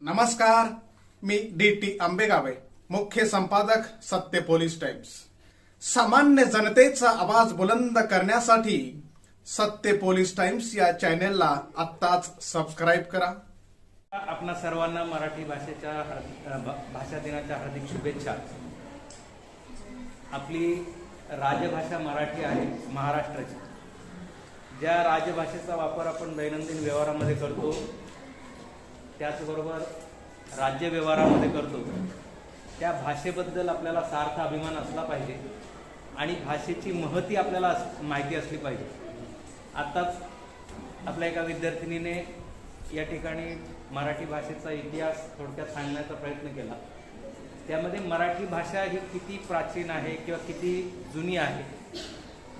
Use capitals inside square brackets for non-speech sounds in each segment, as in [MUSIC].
नमस्कार मी D T आंबेगावे मुख्य संपादक सत्य पोलीस टाइम्स. सामान्य जनतेचा आवाज बुलंद करण्यासाठी सत्य पोलीस टाइम्स या चॅनेलला आत्ताच सबस्क्राईब करा. आपणा सर्वांना मराठी भाषेच्या हार्दिक- भा- भाषा दिनाच्या हार्दिक शुभेच्छा. आपली राजभाषा मराठी आहे महाराष्ट्राची. ज्या राजभाषेचा वापर आपण दैनंदिन व्यवहारामध्ये करतो त्याचबरोबर राज्य व्यवहारामध्ये करतो. त्या भाषेबद्दल आपल्याला सार्थ अभिमान असला पाहिजे आणि भाषेची महती आपल्याला अस- माहिती असली पाहिजे. आत्ताच आपल्या एका विद्यार्थिनीने या ठिकाणी मराठी भाषेचा इतिहास थोडक्यात सांगण्याचा प्रयत्न केला. त्यामध्ये मराठी भाषा ही किती प्राचीन आहे किंवा किती जुनी आहे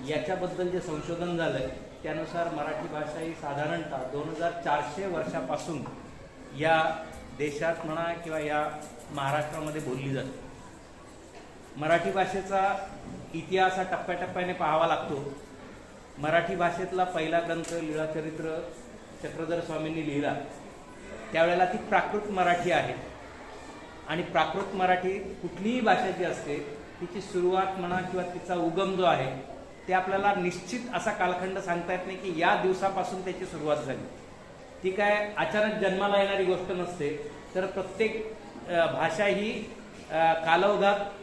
याच्याबद्दल जे संशोधन झालं त्यानुसार मराठी भाषा ही साधारणतः दोन हजार चारशे वर्षापासून या देशात म्हणा किंवा या महाराष्ट्रामध्ये बोलली जाते. मराठी भाषेचा इतिहास हा टप्प्याटप्प्याने पाहावा लागतो. मराठी भाषेतला पहिला ग्रंथ लीळाचरित्र चक्रधर स्वामींनी लिहिला. त्यावेळेला ती प्राकृत मराठी आहे. आणि प्राकृत मराठी कुठलीही भाषा जी असते तिची सुरुवात म्हणा किंवा तिचा उगम जो आहे ते आपल्याला निश्चित असा कालखंड सांगता येत नाही की या दिवसापासून त्याची सुरुवात झाली. ती काय अचानक जन्माला येणारी गोष्ट नसते. तर प्रत्येक भाषा ही अ,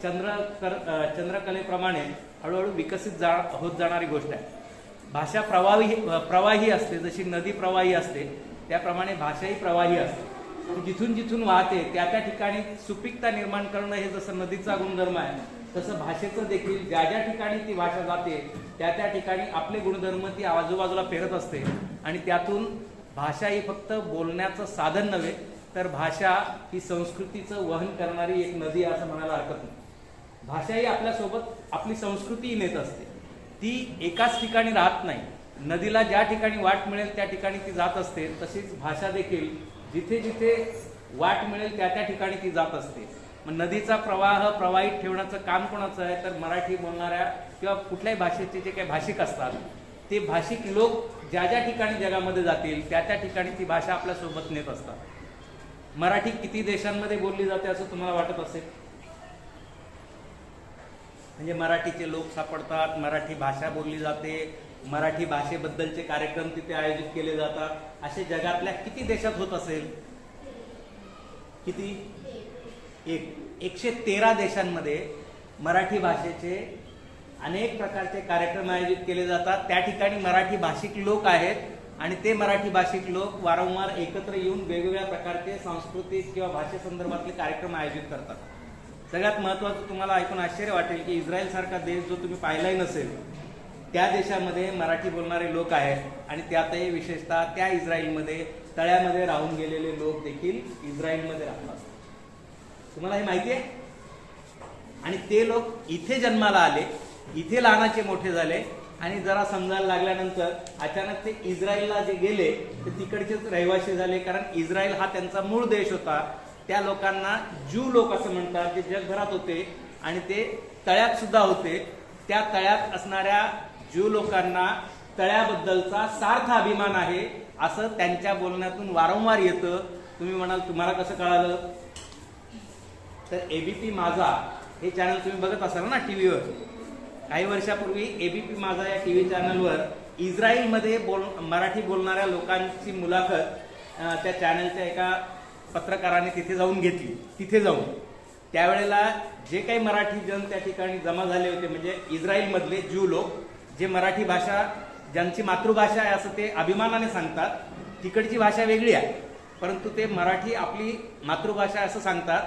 चंद्र कर चंद्रकलेप्रमाणे हळूहळू विकसित जा होत जाणारी गोष्ट आहे. भाषा प्रवाही प्रवाही असते. जशी नदी प्रवाही असते त्याप्रमाणे भाषाही प्रवाही असते. जिथून जिथून वाहते त्या त्या ठिकाणी सुपीकता निर्माण करणं हे जसं नदीचा गुणधर्म आहे तसं भाषेचं देखील ज्या ज्या ठिकाणी ती भाषा जाते त्या त्या ठिकाणी आपले गुणधर्म ती आजूबाजूला फेरत असते. आणि त्यातून भाषा ही फक्त बोलण्याचं साधन नव्हे तर भाषा ही संस्कृतीचं वहन करणारी एक नदी असं म्हणायला हरकत नाही. भाषा ही आपल्यासोबत आपली संस्कृती नेत असते. ती एकाच ठिकाणी राहत नाही. नदीला ज्या ठिकाणी वाट मिळेल त्या ठिकाणी ती जात असते. तशीच भाषा देखील जिथे जिथे वाट मिळेल त्या त्या ठिकाणी ती जात असते. मग नदीचा प्रवाह प्रवाहित ठेवण्याचं काम कोणाचं आहे? तर मराठी बोलणाऱ्या किंवा कुठल्याही भाषेचे जे काही भाषिक असतात ते भाषिक लोक ज्या ज्या ठिकाणी जगामध्ये जातील त्या त्या ठिकाणी ती भाषा आपल्यासोबत नेत असतात. मराठी किती देशांमध्ये बोलली जाते असं तुम्हाला वाटत असेल? म्हणजे मराठीचे लोक सापडतात मराठी भाषा बोलली जाते मराठी भाषेबद्दलचे कार्यक्रम तिथे आयोजित केले जातात. असे जगातल्या किती देशात होत असेल? किती? एक. एकशे तेरा देशांमध्ये मराठी भाषेचे अनेक प्रकारचे कार्यक्रम आयोजित केले जातात. त्या ठिकाणी मराठी भाषिक लोक आहेत आणि ते मराठी भाषिक लोक वारंवार एकत्र येऊन वेगवेगळ्या प्रकारचे सांस्कृतिक किंवा भाषेसंदर्भातले कार्यक्रम आयोजित करतात. सगळ्यात महत्वाचं तुम्हाला ऐकून आश्चर्य वाटेल की इस्रायल सारखा देश जो तुम्ही पाहिलाही नसेल त्या देशामध्ये मराठी बोलणारे लोक आहेत आणि त्यातही विशेषतः त्या इस्रायलमध्ये तळ्यामध्ये राहून गेलेले लोक देखील इस्रायलमध्ये राहतात. तुम्हाला हे माहिती आहे? आणि ते लोक इथे जन्माला आले इथे लहानाचे मोठे झाले. आणि जरा समजायला लागल्यानंतर अचानक ते इस्रायलला जे गेले ते तिकडचेच रहिवासी झाले. कारण इस्रायल हा त्यांचा मूळ देश होता. त्या लोकांना ज्यू लोक असं म्हणतात जे जगभरात होते आणि ते तळ्यात सुद्धा होते. त्या तळ्यात असणाऱ्या ज्यू लोकांना तळ्याबद्दलचा सार्थ अभिमान आहे असं त्यांच्या बोलण्यातून वारंवार येतं. तुम्ही म्हणाल तुम्हाला कसं कळालं? तर एबीपी माझा हे चॅनल तुम्ही बघत असाल ना टीव्हीवर काही वर्षापूर्वी एबीपी माझा या टी व्ही चॅनलवर इस्रायलमध्ये बोल मराठी बोलणाऱ्या लोकांची मुलाखत त्या चॅनलच्या एका पत्रकाराने तिथे जाऊन घेतली. तिथे जाऊन. त्यावेळेला जे काही मराठी जन त्या ठिकाणी जमा झाले होते म्हणजे इस्रायलमधले ज्यू लोक जे मराठी भाषा ज्यांची मातृभाषा आहे असं ते अभिमानाने सांगतात. तिकडची भाषा वेगळी आहे परंतु ते मराठी आपली मातृभाषा असं सांगतात.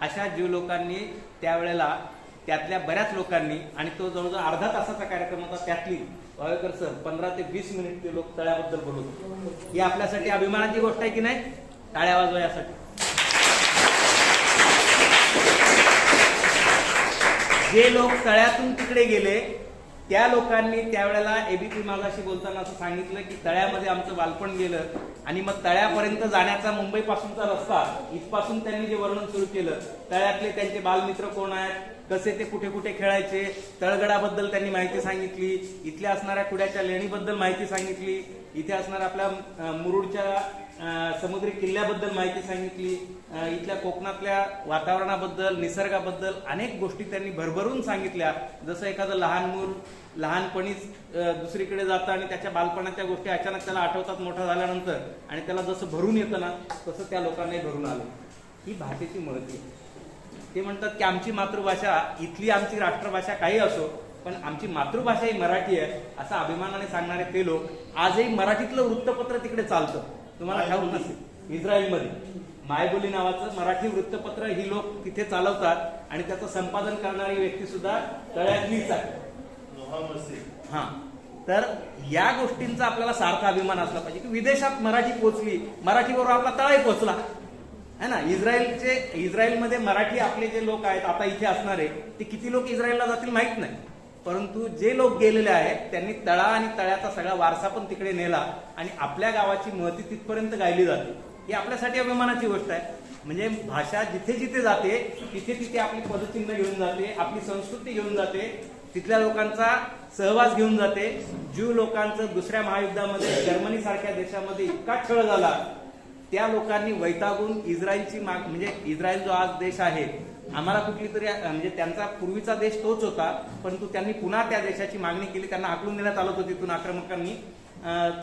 अशा ज्यू लोकांनी त्यावेळेला त्यातल्या बऱ्याच लोकांनी आणि तो जवळजवळ अर्धा तासाचा कार्यक्रम होता त्यातली वावेकर सर पंधरा ते वीस मिनिट ते लोक तळ्याबद्दल बोलत होते. ही आपल्यासाठी अभिमानाची गोष्ट आहे की नाही? टाळ्या वाजवा यासाठी. जे लोक तळ्यातून तिकडे गेले त्या लोकांनी त्यावेळेला एबीपी मागाशी बोलताना असं सांगितलं की तळ्यामध्ये आमचं बालपण गेलं आणि मग तळ्यापर्यंत जाण्याचा मुंबईपासूनचा रस्ता इथपासून त्यांनी जे वर्णन सुरू केलं तळ्यातले त्यांचे बालमित्र कोण आहेत कसे ते कुठे कुठे खेळायचे तळगडाबद्दल त्यांनी माहिती सांगितली इथल्या असणाऱ्या कुड्याच्या लेणीबद्दल माहिती सांगितली इथे असणाऱ्या आपल्या मुरुडच्या समुद्री किल्ल्याबद्दल माहिती सांगितली. इथल्या कोकणातल्या वातावरणाबद्दल निसर्गाबद्दल अनेक गोष्टी त्यांनी भरभरून सांगितल्या. जसं एखादं लहान मूल लहानपणीच दुसरीकडे जातं आणि त्याच्या बालपणाच्या गोष्टी अचानक त्याला आठवतात मोठा झाल्यानंतर आणि त्याला जसं भरून येतं ना तसं त्या लोकांनाही भरून आलं. ही भाषेची महती आहे ते म्हणतात की आमची मातृभाषा इथली आमची राष्ट्रभाषा काही असो पण आमची मातृभाषा ही मराठी आहे असा अभिमानाने सांगणारे ते लोक आजही मराठीतलं वृत्तपत्र तिकडे चालतं. तुम्हाला ठाऊक नसेल. इस्रायलमध्ये. मायबोली नावाचं मराठी वृत्तपत्र ही लोक तिथे चालवतात आणि त्याचं संपादन करणारी व्यक्ती सुद्धा तळ्यातलीच आहे. हा. तर या गोष्टींचा आपल्याला सार्थ अभिमान असला पाहिजे की विदेशात मराठी पोचली मराठीबरोबर आपला तळाही पोचला है ना? इस्रायलचे इस्रायलमध्ये मराठी आपले जे लोक आहेत आता इथे असणारे ते किती लोक इस्रायलला जातील माहीत नाही. परंतु जे लोक गेलेले आहेत त्यांनी तळा आणि तळ्याचा सगळा वारसा पण तिकडे नेला आणि आपल्या गावाची महती तिथपर्यंत गायली जाते. ही आपल्यासाठी अभिमानाची गोष्ट आहे. म्हणजे भाषा जिथे जिथे जाते तिथे तिथे आपली पदचिन्ह घेऊन जाते आपली संस्कृती घेऊन जाते तिथल्या लोकांचा सहवास घेऊन जाते. ज्यू लोकांचं दुसऱ्या महायुद्धामध्ये जर्मनी सारख्या देशामध्ये इतका छळ झाला त्या लोकांनी वैतागून इस्रायलची माग म्हणजे इस्रायल जो आज देश आहे आम्हाला कुठली तरी म्हणजे त्यांचा पूर्वीचा देश तोच होता परंतु त्यांनी पुन्हा त्या देशाची मागणी केली त्यांना हाकलून देण्यात आलं होतं तिथून आक्रमकांनी.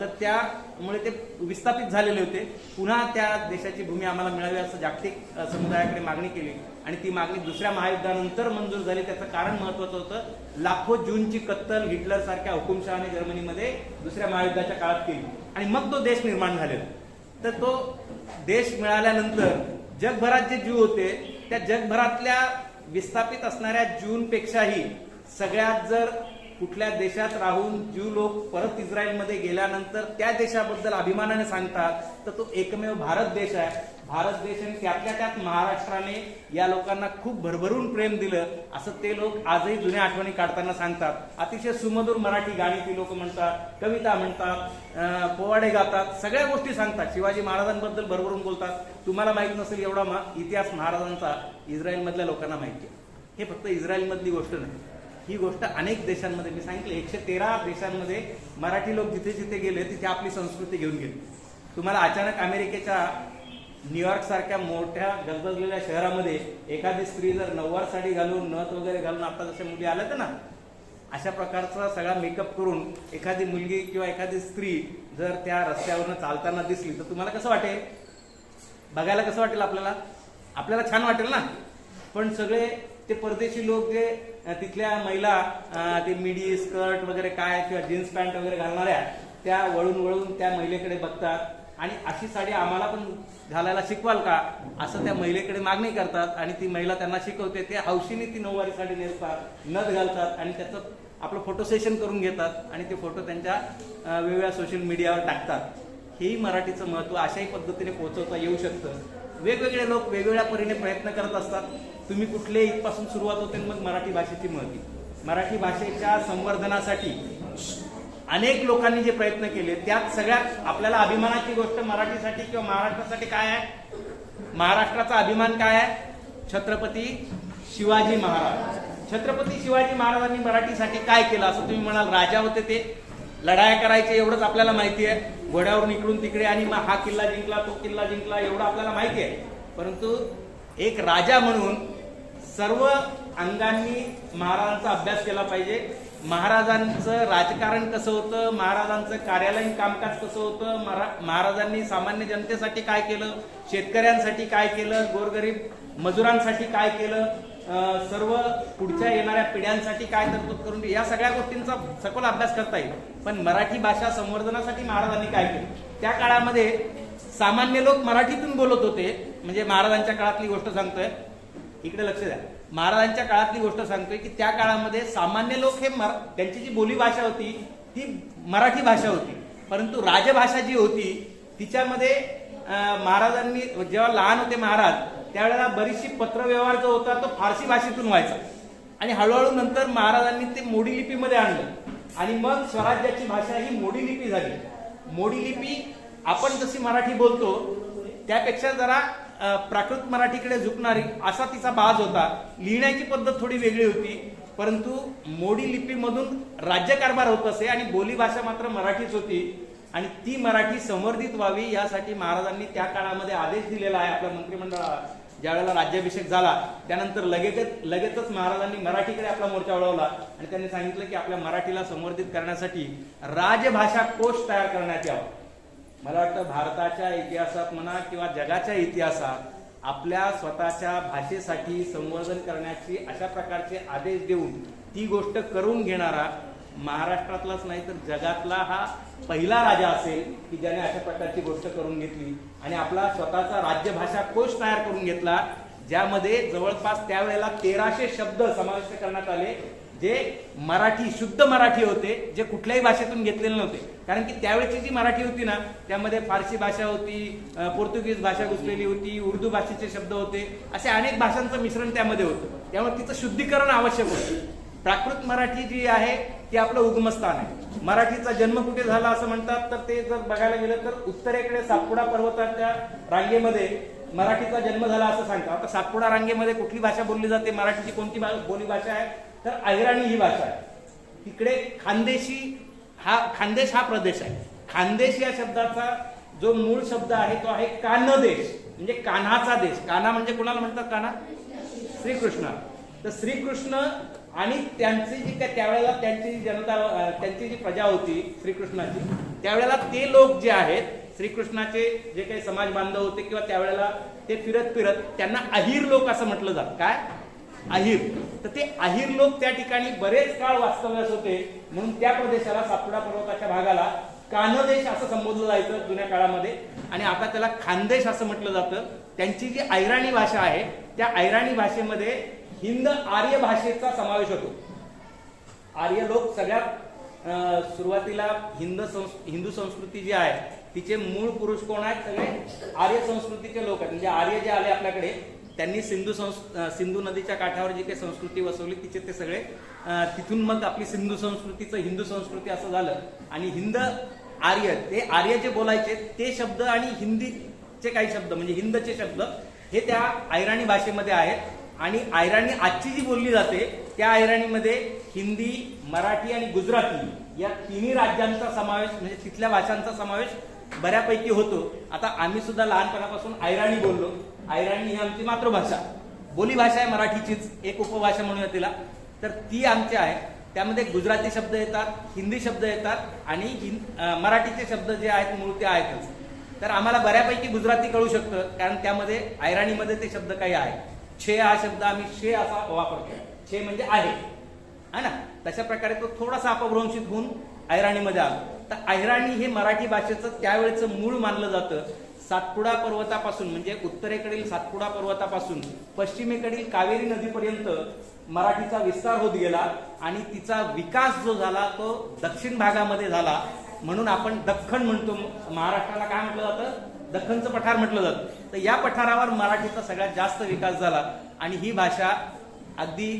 तर त्यामुळे ते विस्थापित झालेले होते. पुन्हा त्या देशाची भूमी आम्हाला मिळावी असं जागतिक समुदायाकडे मागणी केली. आणि ती मागणी दुसऱ्या महायुद्धानंतर मंजूर झाली. त्याचं कारण महत्वाचं होतं लाखो जूनची कत्तल हिटलर सारख्या हुकुमशहाने जर्मनीमध्ये दुसऱ्या महायुद्धाच्या काळात केली. आणि मग तो देश निर्माण झालेला. तर तो देश मिळाल्यानंतर जगभरात जे ज्यू होते त्या जगभरातल्या विस्थापित असणाऱ्या ज्यूंपेक्षाही सगळ्यात जर कुठल्या देशात राहून ज्यू लोक परत इस्रायलमध्ये गेल्यानंतर त्या देशाबद्दल अभिमानाने सांगतात तर तो एकमेव भारत देश आहे. भारत देश आणि त्यातल्या त्यात महाराष्ट्राने या लोकांना खूप भरभरून प्रेम दिलं. असं ते लोक आजही जुन्या आठवणी काढताना सांगतात. अतिशय सुमधुर मराठी गाणी ती लोक म्हणतात कविता म्हणतात पोवाडे गातात सगळ्या गोष्टी सांगतात. शिवाजी महाराजांबद्दल भरभरून बोलतात. तुम्हाला माहीत नसेल एवढा मा- इतिहास महाराजांचा इस्रायलमधल्या लोकांना माहिती आहे. हे फक्त इस्रायलमधली गोष्ट नाही. ही गोष्ट अनेक देशांमध्ये मी सांगितलं एकशे तेरा देशांमध्ये मराठी लोक जिथे जिथे गेले तिथे आपली संस्कृती घेऊन गेले. तुम्हाला अचानक अमेरिकेच्या न्यूयॉर्क सारख्या मोठ्या गजबजलेल्या शहरामध्ये एखादी स्त्री जर नऊवार साडी घालून नथ वगैरे घालून आता जशा मुली आल्या होत्या ना अशा प्रकारचा सगळा मेकअप करून एखादी मुलगी किंवा एखादी स्त्री जर त्या रस्त्यावरनं चालताना दिसली तर तुम्हाला कसं वाटेल? बघायला कसं वाटेल आपल्याला? आपल्याला छान वाटेल ना? पण सगळे ते परदेशी लोक जे तिथल्या महिला ते मिडी स्कर्ट वगैरे काय किंवा जीन्स पॅन्ट वगैरे घालणाऱ्या त्या वळून वळून त्या महिलेकडे बघतात. आणि अशी साडी आम्हाला पण घालायला शिकवाल का? असं त्या महिलेकडे मागणी करतात आणि ती महिला त्यांना शिकवते. ते हौशीने ती नऊवारी साडी नेसतात नथ घालतात आणि त्याचं आपलं फोटो सेशन करून घेतात आणि ते फोटो त्यांच्या वेगवेगळ्या सोशल मीडियावर टाकतात. हेही मराठीचं महत्त्व अशाही पद्धतीने पोहोचवता येऊ शकतं. वेगवेगळे लोक वेगवेगळ्या परीने प्रयत्न करत असतात. तुम्ही कुठले इथपासून सुरुवात होते आणि मग मराठी भाषेची महती. मराठी भाषेच्या संवर्धनासाठी अनेक लोकांनी जे प्रयत्न केले त्यात सगळ्यात आपल्याला अभिमानाची गोष्ट मराठीसाठी किंवा महाराष्ट्रासाठी काय आहे? महाराष्ट्राचा अभिमान काय आहे? छत्रपती शिवाजी महाराज. छत्रपती शिवाजी महाराजांनी मराठीसाठी काय केलं? असं तुम्ही म्हणाल राजा होते ते. लढाया करायचे एवढंच आपल्याला माहिती आहे. घोड्यावरून इकडून तिकडे आणि मग हा किल्ला जिंकला तो किल्ला जिंकला एवढं आपल्याला माहिती आहे. परंतु एक राजा म्हणून सर्व अंगांनी महाराजांचा अभ्यास केला पाहिजे. महाराजांचं राजकारण कसं होतं? महाराजांचं कार्यालयीन कामकाज कसं होतं? महाराजांनी सामान्य जनतेसाठी काय केलं? शेतकऱ्यांसाठी काय केलं? गोरगरीब मजुरांसाठी काय केलं? सर्व पुढच्या येणाऱ्या पिढ्यांसाठी काय तरतूद करून या सगळ्या गोष्टींचा सखोल अभ्यास करता येईल. पण मराठी भाषा संवर्धनासाठी महाराजांनी काय केलं? त्या काळामध्ये सामान्य लोक मराठीतून बोलत होते. म्हणजे महाराजांच्या काळातली गोष्ट सांगतोय. इकडे लक्ष द्या. महाराजांच्या काळातली गोष्ट सांगतोय की त्या काळामध्ये सामान्य लोक हे मरा- त्यांची जी बोलीभाषा होती ती मराठी भाषा होती. परंतु राजभाषा जी होती तिच्यामध्ये महाराजांनी जेव्हा लहान होते महाराज त्यावेळेला बरीचशी पत्रव्यवहार जो होता तो फारसी भाषेतून व्हायचा. आणि हळूहळू नंतर महाराजांनी ते मोडी लिपीमध्ये आणलं. आणि मग स्वराज्याची भाषा ही मोडी लिपी झाली. मोडी लिपी आपण जशी मराठी बोलतो त्यापेक्षा जरा प्राकृत मराठीकडे झुकणारी असा तिचा बाज होता. लिहिण्याची पद्धत थोडी वेगळी होती. परंतु मोडी लिपीमधून राज्यकारभार होत असे आणि बोलीभाषा मात्र मराठीच होती. आणि ती मराठी संवर्धित व्हावी यासाठी महाराजांनी त्या काळामध्ये आदेश दिलेला आहे. आपल्या मंत्रिमंडळाला ज्यावेळेला राज्याभिषेक झाला त्यानंतर लगेचच लगेचच महाराजांनी मराठीकडे आपला मोर्चा वळवला. आणि त्यांनी सांगितलं की आपल्या मराठीला संवर्धित करण्यासाठी राजभाषा कोश तयार करण्यात यावा. मला वाटतं भारताच्या इतिहासात म्हणा किंवा जगाच्या इतिहासात आपल्या स्वतःच्या भाषेसाठी संवर्धन करण्याची अशा प्रकारचे आदेश देऊन ती गोष्ट करून घेणारा महाराष्ट्रातलाच नाही तर जगातला हा पहिला राजा असेल की ज्याने अशा प्रकारची गोष्ट करून घेतली आणि आपला स्वतःचा राज्यभाषा कोश तयार करून घेतला ज्यामध्ये जवळपास त्यावेळेला तेराशे शब्द समाविष्ट करण्यात आले. जे मराठी शुद्ध मराठी होते जे कुठल्याही भाषेतून घेतलेले नव्हते. कारण की त्यावेळेची जी मराठी होती ना त्यामध्ये फारसी भाषा होती पोर्तुगीज भाषा घुसलेली होती उर्दू भाषेचे शब्द होते असे अनेक भाषांचं मिश्रण त्यामध्ये होतं. त्यामुळे तिचं शुद्धीकरण आवश्यक होतं. प्राकृत मराठी जी आहे ती आपलं उगमस्थान आहे. मराठीचा जन्म कुठे झाला असं म्हणतात तर ते जर बघायला गेलं तर उत्तरेकडे सातपुडा पर्वताच्या रांगेमध्ये मराठीचा जन्म झाला असं सांगतात. आता सातपुडा रांगेमध्ये कुठली भाषा बोलली जाते? मराठीची कोणती भा- बोली भाषा आहे? तर अहिराणी ही भाषा आहे. तिकडे खानदेशी हा खानदेश हा प्रदेश आहे. खानदेश या शब्दाचा जो मूळ शब्द आहे तो आहे कानदेश. म्हणजे कान्हाचा देश. कान्हा म्हणजे कोणाला म्हणतात कान्हा? श्रीकृष्ण. तर श्रीकृष्ण आणि त्यांची जी काय त्यावेळेला त्यांची जी जनता त्यांची जी प्रजा होती श्रीकृष्णाची त्यावेळेला ते लोक जे आहेत श्रीकृष्णाचे जे काही समाज बांधव होते किंवा त्यावेळेला ते फिरत फिरत त्यांना अहिर लोक असं म्हटलं जात. काय? अहिर. तर ते अहिर लोक त्या ठिकाणी बरेच काळ वास्तव्यास होते. म्हणून त्या प्रदेशाला सातपुडा पर्वताच्या भागाला कानदेश असं संबोधलं जायचं जुन्या काळामध्ये. आणि आता त्याला खानदेश असं म्हटलं जातं. त्यांची जी ऐराणी भाषा आहे त्या ऐराणी भाषेमध्ये हिंद आर्य भाषेचा समावेश होतो. आर्य लोक सगळ्यात सुरुवातीला हिंद संस् हिंदू संस्कृती जी आहे तिचे मूळ पुरुष कोण आहेत? सगळे आर्य संस्कृतीचे लोक आहेत. म्हणजे आर्य जे आले आपल्याकडे त्यांनी सिंधू संस् सिंधू नदीच्या काठावर जी काही संस्कृती वसवली तिचे ते सगळे तिथून मग आपली सिंधू संस्कृतीचं हिंदू संस्कृती असं झालं. आणि हिंद आर्य ते आर्य जे बोलायचे ते शब्द आणि हिंदीचे काही शब्द म्हणजे हिंदचे शब्द हे त्या ऐराणी भाषेमध्ये आहेत. आणि आयराणी आजची जी बोलली जाते त्या आयराणीमध्ये हिंदी मराठी आणि गुजराती या तिन्ही राज्यांचा समावेश म्हणजे तिथल्या भाषांचा समावेश बऱ्यापैकी होतो. आता आम्ही सुद्धा लहानपणापासून ऐराणी बोललो. ऐराणी ही आमची मातृभाषा. बोलीभाषा आहे मराठीचीच एक उपभाषा म्हणूया तिला. तर ती आमची आहे. त्यामध्ये गुजराती शब्द येतात हिंदी शब्द येतात आणि मराठीचे शब्द जे आहेत मूळ ते आहेतच. तर आम्हाला बऱ्यापैकी गुजराती कळू शकतं कारण त्यामध्ये ऐराणीमध्ये ते शब्द काही आहे. छे हा शब्द आम्ही शे असा वापरतो. छे म्हणजे आहे. ना? तशा प्रकारे तो थोडासा अपभ्रंशित होऊन ऐराणीमध्ये आला. तर ऐराणी हे मराठी भाषेचं त्यावेळेचं मूळ मानलं जातं. सातपुडा पर्वतापासून म्हणजे उत्तरेकडील सातपुडा पर्वतापासून पश्चिमेकडील कावेरी नदीपर्यंत मराठीचा विस्तार होत गेला आणि तिचा विकास जो झाला तो दक्षिण भागामध्ये झाला. म्हणून आपण दख्खन म्हणतो. महाराष्ट्राला काय म्हटलं जातं? दख्खनचं पठार म्हटलं जातं. तर या पठारावर मराठीचा सगळ्यात जास्त विकास झाला. आणि ही भाषा अगदी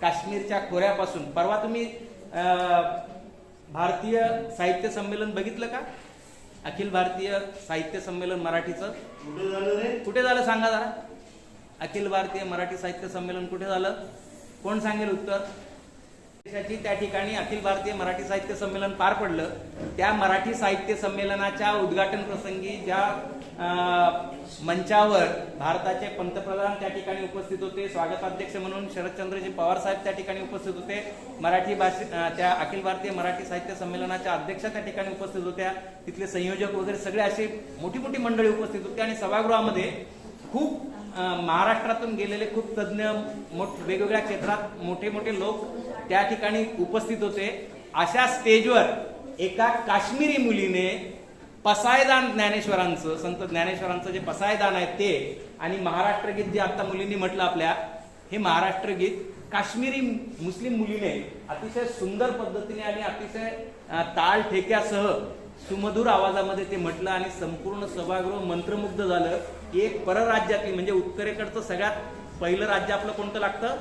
काश्मीरच्या खोऱ्यापासून परवा तुम्ही भारतीय साहित्य संमेलन बघितलं का? अखिल भारतीय साहित्य संमेलन मराठीचं. कुठे झालं रे? कुठे झालं? सांगा जरा. अखिल भारतीय मराठी साहित्य संमेलन कुठे झालं? कोण सांगेल उत्तर? देशाची त्या ठिकाणी अखिल भारतीय मराठी साहित्य संमेलन पार पडलं. त्या मराठी साहित्य संमेलनाच्या उद्घाटन प्रसंगी ज्या मंचावर भारताचे पंतप्रधान त्या ठिकाणी उपस्थित होते स्वागताध्यक्ष म्हणून शरदचंद्रजी पवार साहेब त्या ठिकाणी उपस्थित होते मराठी भाषे त्या अखिल भारतीय मराठी साहित्य संमेलनाच्या अध्यक्षा त्या ठिकाणी उपस्थित होत्या. तिथले संयोजक वगैरे सगळे असे मोठी मोठी मंडळी उपस्थित होते आणि सभागृहामध्ये खूप महाराष्ट्रातून गेलेले खूप तज्ज्ञ मोठ वेगवेगळ्या क्षेत्रात मोठे मोठे लोक त्या ठिकाणी उपस्थित होते. अशा स्टेजवर एका काश्मीरी मुलीने पसायदान ज्ञानेश्वरांचं संत ज्ञानेश्वरांचं जे पसायदान आहे ते आणि महाराष्ट्र गीत जे आता मुलींनी म्हटलं आपल्या हे महाराष्ट्र गीत काश्मीरी मुस्लिम मुलीने अतिशय सुंदर पद्धतीने आणि अतिशय ताल ठेक्यासह सुमधुर आवाजामध्ये ते म्हटलं आणि संपूर्ण सभागृह मंत्रमुग्ध झालं. एक परराज्यातली म्हणजे उत्तरेकडचं सगळ्यात पहिलं राज्य आपलं कोणतं लागतं?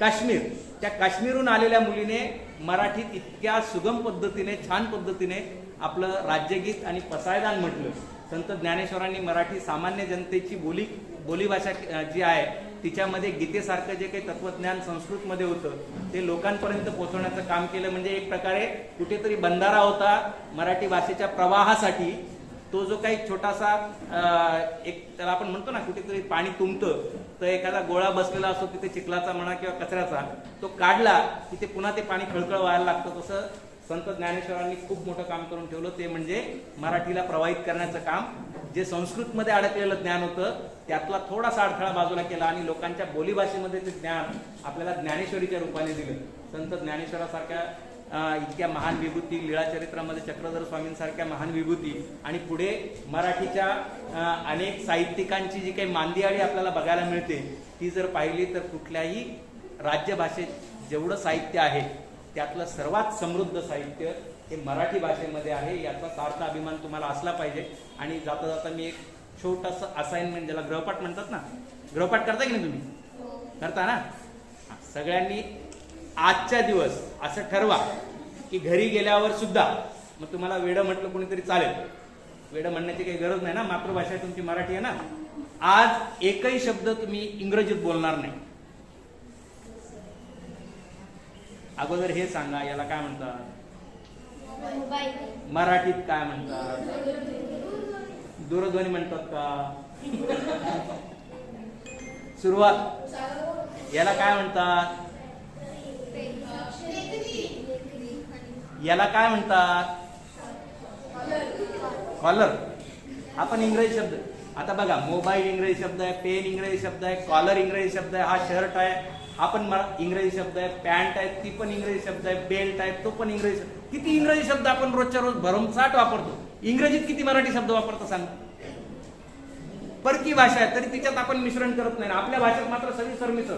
काश्मीर. त्या काश्मीरहून आलेल्या मुलीने मराठीत इतक्या सुगम पद्धतीने छान पद्धतीने आपलं राज्यगीत आणि पसायदान म्हटलं. संत ज्ञानेश्वरांनी मराठी सामान्य जनतेची बोली बोलीभाषा जी आहे तिच्यामध्ये गीतेसारखं जे काही तत्वज्ञान संस्कृतमध्ये होतं ते लोकांपर्यंत पोहोचवण्याचं काम केलं. म्हणजे एक प्रकारे कुठेतरी बंधारा होता मराठी भाषेच्या प्रवाहासाठी. तो जो काही छोटासा एक त्याला आपण म्हणतो ना कुठेतरी पाणी तुंबतं तर एखादा गोळा बसलेला असतो तिथे चिखलाचा म्हणा किंवा कचऱ्याचा तो काढला तिथे पुन्हा ते पाणी खळखळ व्हायला लागतं. तसं संत ज्ञानेश्वरांनी खूप मोठं काम करून ठेवलं. ते म्हणजे मराठीला प्रवाहित करण्याचं काम. जे संस्कृतमध्ये अडकलेलं ज्ञान होतं त्यातला थोडासा अडथळा बाजूला केला आणि लोकांच्या बोलीभाषेमध्ये ते ज्ञान आपल्याला ज्ञानेश्वरीच्या रूपाने दिलं. संत ज्ञानेश्वरासारख्या इतक्या महान विभूती लीळाचरित्रामध्ये चक्रधर स्वामींसारख्या महान विभूती आणि पुढे मराठीच्या अनेक साहित्यिकांची जी काही मांदियाळी आपल्याला बघायला मिळते ती जर पाहिली तर कुठल्याही राज्यभाषेत जेवढं साहित्य आहे त्यातलं सर्वात समृद्ध साहित्य हे मराठी भाषेमध्ये आहे याचा सार्थ अभिमान तुम्हाला असला पाहिजे. आणि जाता जाता मी एक छोटंसं असाइनमेंट ज्याला गृहपाठ म्हणतात ना गृहपाठ करता की नाही तुम्ही? करता ना? हा, सगळ्यांनी आजच्या दिवस असं ठरवा की घरी गेल्यावर सुद्धा मग तुम्हाला वेडं म्हटलं कोणीतरी चालेल. वेडं म्हणण्याची काही गरज नाही ना मातृभाषा तुमची मराठी आहे ना. आज एकही शब्द तुम्ही इंग्रजीत बोलणार नाही. अगोदर हे सांगा याला काय म्हणतात? मराठीत काय म्हणतात? दूरध्वनी म्हणतात का? [LAUGHS] सुरुवात. याला काय म्हणतात? याला काय म्हणतात? कॉलर आपण इंग्रजी शब्द आता बघा मोबाईल इंग्रजी शब्द आहे पेन इंग्रजी शब्द आहे कॉलर इंग्रजी शब्द आहे हा शर्ट आहे हा पण मरा- इंग्रजी शब्द आहे पॅन्ट आहे ती पण इंग्रजी शब्द आहे बेल्ट आहे तो पण इंग्रजी शब्द किती इंग्रजी शब्द आपण रोजच्या रोज भरमसाठ वापरतो? इंग्रजीत किती मराठी शब्द वापरतो सांग? परकी भाषा आहे तरी तिच्यात आपण मिश्रण करत नाही. आपल्या भाषेत मात्र सगळी सरमिसळ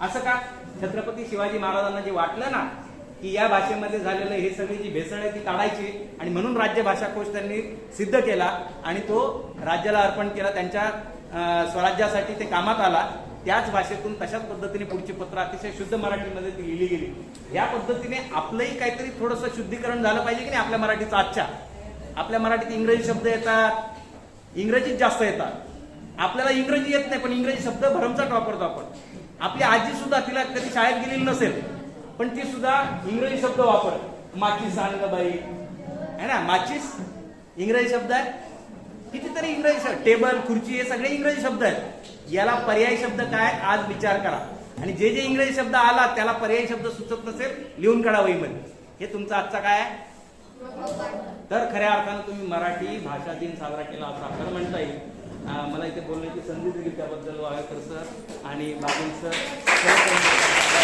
असं का? छत्रपती शिवाजी महाराजांना जे वाटलं ना की या भाषेमध्ये झालेलं हे सगळी जी भेसळ आहे ती काढायची आणि म्हणून राज्य भाषा कोश त्यांनी सिद्ध केला आणि तो राज्याला अर्पण केला. त्यांच्या स्वराज्यासाठी ते कामात आला. त्याच भाषेतून तशाच पद्धतीने पुढची पत्र अतिशय शुद्ध मराठीमध्ये ती लिहिली गेली. या पद्धतीने आपलंही काहीतरी थोडंसं शुद्धीकरण झालं पाहिजे की नाही आपल्या मराठीचा आजच्या? आपल्या मराठीत इंग्रजी शब्द येतात. इंग्रजीत जास्त येतात. आपल्याला इंग्रजी येत नाही पण इंग्रजी शब्द भरमसाठ वापरतो आपण. आपली आजी सुद्धा तिला कधी शाळेत गेलेली नसेल. पण ती सुद्धा इंग्रजी शब्द वापर. माचीस सांग बाई. है ना माचीस? इंग्रजी शब्द आहे? कितीतरी इंग्रजी शब्द टेबल खुर्ची हे सगळे इंग्रजी शब्द आहेत. याला पर्यायी शब्द काय? आज विचार करा. आणि जे जे इंग्रजी शब्द आला त्याला पर्यायी शब्द सुचत नसेल लिहून काढा वहीमध्ये. हे तुमचा आजचा काय आहे? तर खऱ्या अर्थानं तुम्ही मराठी भाषा दिन साजरा केला असं आपल्याला म्हणता येईल. मला इथे बोलण्याची संधी दिली त्याबद्दल वाळकर सर आणि बाबूल सर